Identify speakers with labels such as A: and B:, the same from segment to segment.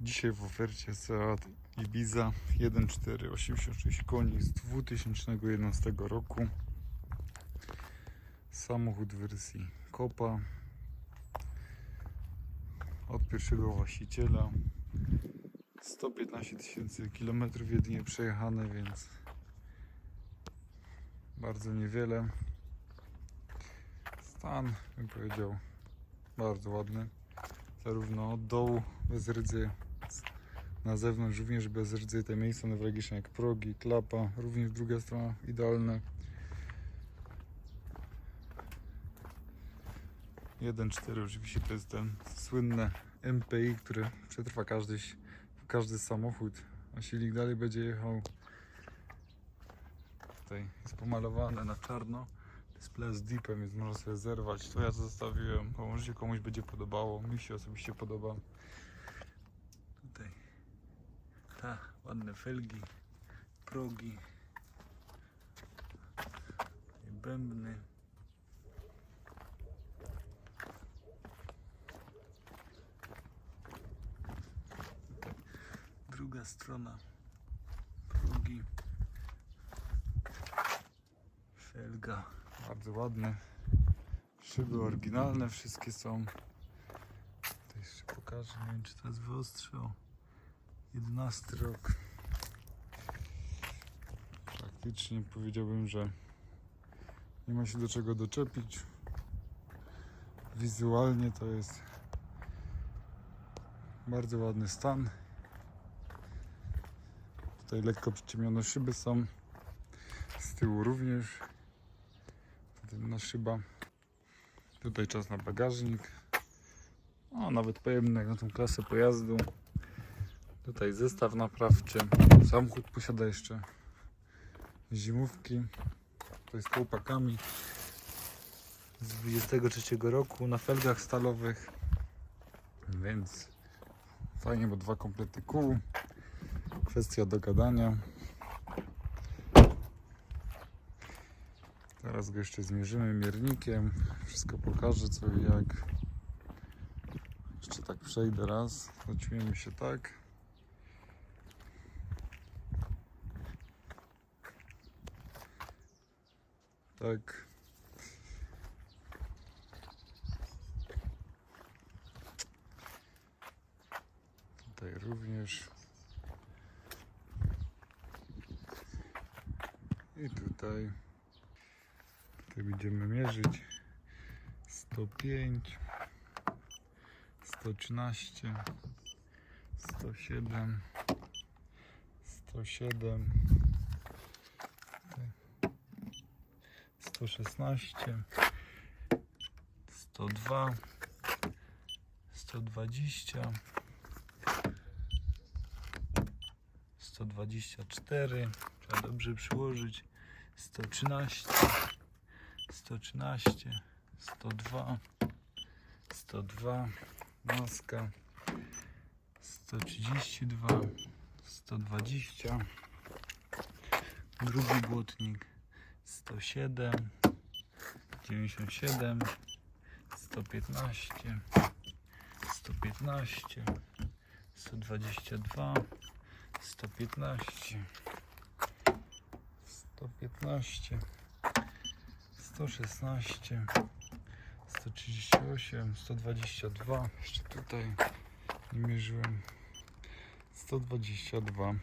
A: Dzisiaj w ofercie Seat Ibiza 1.4 86 koni z 2011 roku. Samochód wersji Copa. Od pierwszego właściciela. 115 tysięcy kilometrów jedynie przejechane, więc bardzo niewiele. Stan, bym powiedział, bardzo ładny. Zarówno od dołu bez rdzy, na zewnątrz również bez rdzy. Te miejsca newralgiczne jak progi, klapa, również druga strona idealna. 1.4 oczywiście to jest ten słynne MPI, które przetrwa każdy, każdy samochód, a silnik dalej będzie jechał. Tutaj jest pomalowane na czarno. Display z deepem, więc można sobie zerwać. To ja zostawiłem, bo może się komuś będzie podobało. Mi się osobiście podoba. Tutaj ta, ładne felgi, progi, i bębny. Druga strona, progi. Felga, bardzo ładne. Szyby oryginalne wszystkie są. To jeszcze pokażę, nie wiem czy to jest wyostrzał. 11 rok. Praktycznie powiedziałbym, że nie ma się do czego doczepić. Wizualnie to jest bardzo ładny stan. Tutaj lekko przyciemnione szyby są. Z tyłu również. Tylna szyba. Tutaj czas na bagażnik. O, nawet pojemny jak na tą klasę pojazdu. Tutaj zestaw naprawczy. Samochód posiada jeszcze zimówki. Tutaj z kołpakami z 23 roku na felgach stalowych. Więc fajnie, bo dwa komplety kół. Kwestia dogadania. Teraz go jeszcze zmierzymy miernikiem. Wszystko pokażę co i jak. Jeszcze tak przejdę raz. Zaczujemy się tak. Tak. Tutaj również. I tutaj. Tutaj będziemy mierzyć 105 113 107 107 116 102 120 124 trzeba dobrze przyłożyć 113 113 102 102 maska 132 120 drugi błotnik 107 97 115 115 122 115 115 116 138 122 jeszcze tutaj nie mierzyłem. 122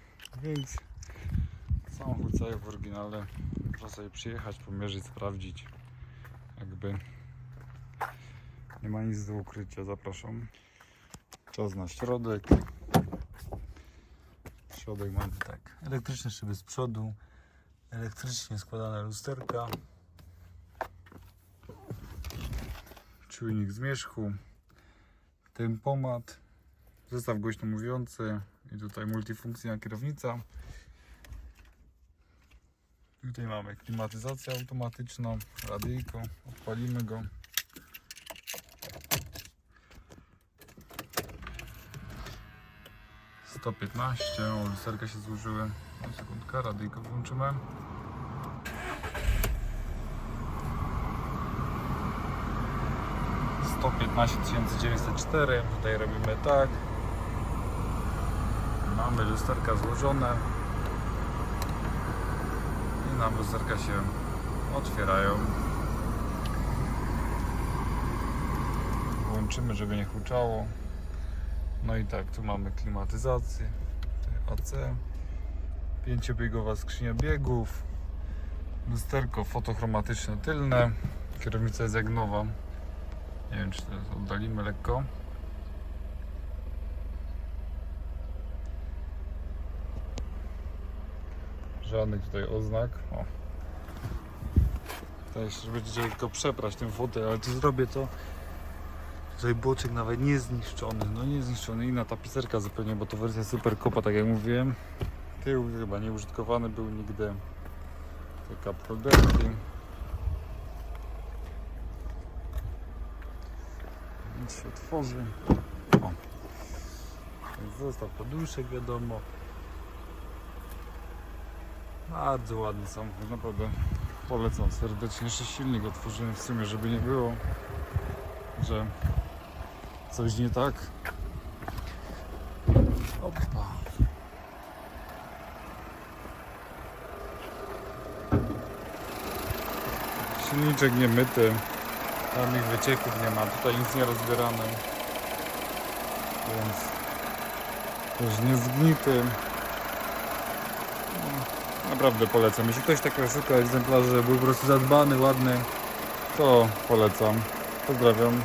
A: więc samochód cały w oryginale można sobie przyjechać, pomierzyć, sprawdzić. Jakby nie ma nic do ukrycia, zapraszam. Czas na środek. Środek mamy tak. Elektryczne szyby z przodu. Elektrycznie składane lusterka. Czujnik zmierzchu, tempomat, zestaw głośno mówiący. I tutaj multifunkcyjna kierownica. Tutaj mamy klimatyzację automatyczną, radyjko, odpalimy go. Sto piętnaście, o lusterka się złożyły. No, sekundka, radyjko włączymy. Dziewięćset cztery. Tutaj robimy tak. Mamy lusterka złożone. Nam lusterka się otwierają. Włączymy, żeby nie huczało. No i tak, tu mamy klimatyzację. AC. Pięciobiegowa skrzynia biegów. Lusterko fotochromatyczne tylne. Kierownica jest jak nowa. Nie wiem, czy to oddalimy lekko. Żadnych tutaj oznak. O. Jeszcze będziecie tylko przeprać tym fotel, ale tu zrobię to. Tutaj boczek nawet nie zniszczony, no nie zniszczony. Inna tapicerka zupełnie, bo to wersja Super Copa, tak jak mówiłem. Tył chyba nieużytkowany był nigdy. Te cup holderki. Nic się otworzy. O. Jest Zestaw poduszek wiadomo. Bardzo ładny samochód, naprawdę polecam serdecznie. Jeszcze silnik otworzyłem w sumie, żeby nie było, że coś nie tak. Opa. Silniczek nie myty, żadnych wycieków nie ma, tutaj nic nie rozbierane, więc też nie zgnity. Naprawdę polecam. Jeśli ktoś takiego szuka egzemplarzy, był po prostu zadbany, ładny, to polecam. Pozdrawiam.